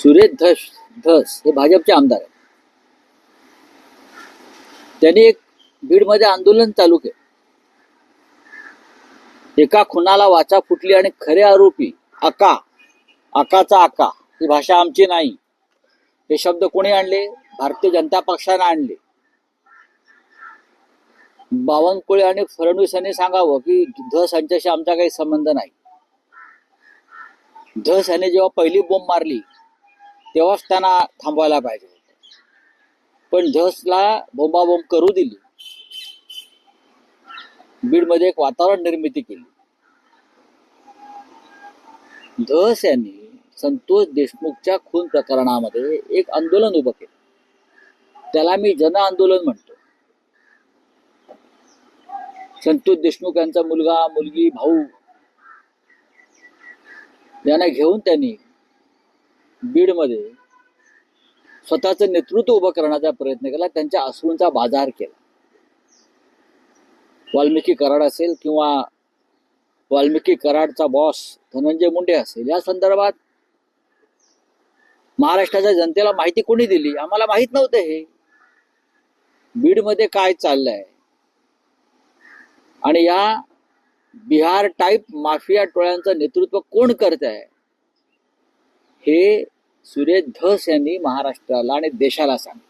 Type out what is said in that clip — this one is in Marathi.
सुरेश धस धस हे भाजपचे आमदार आहेत. त्यांनी एक बीडमध्ये आंदोलन चालू केलं. एका खुनाला वाचा फुटली आणि खरे आरोपी आका आकाचा आका ही भाषा आमची नाही. हे शब्द कोणी आणले? भारतीय जनता पक्षाने आणले. बावनकुळे आणि फडणवीस यांनी सांगावं की धस यांच्याशी आमचा काही संबंध नाही. धस याने जेव्हा पहिली बोंब मारली तेव्हाच त्यांना थांबवायला पाहिजे होतं. पण धसला बोंबाबोंब करू दिली बीडमध्ये एक वातावरण निर्मिती केली धस यांनी संतोष देशमुखच्या खून प्रकरणामध्ये एक आंदोलन उभं केलं. त्याला मी जन आंदोलन म्हणतो. संतोष देशमुख यांचा मुलगा मुलगी भाऊ यांना घेऊन त्यांनी बीडमध्ये स्वतःचं नेतृत्व उभं करण्याचा प्रयत्न केला त्यांच्या अश्रूंचा बाजार केला. वाल्मिकी कराड असेल किंवा वाल्मिकी कराडचा बॉस धनंजय मुंडे असेल या संदर्भात महाराष्ट्राच्या जनतेला माहिती कोणी दिली? आम्हाला माहीत नव्हतं हे. बीडमध्ये काय चाललंय? आणि या बिहार टाईप माफिया टोळ्यांचं नेतृत्व कोण करत आहे हे सुरेश धस यांनी महाराष्ट्राला आणि देशाला सांगितलं.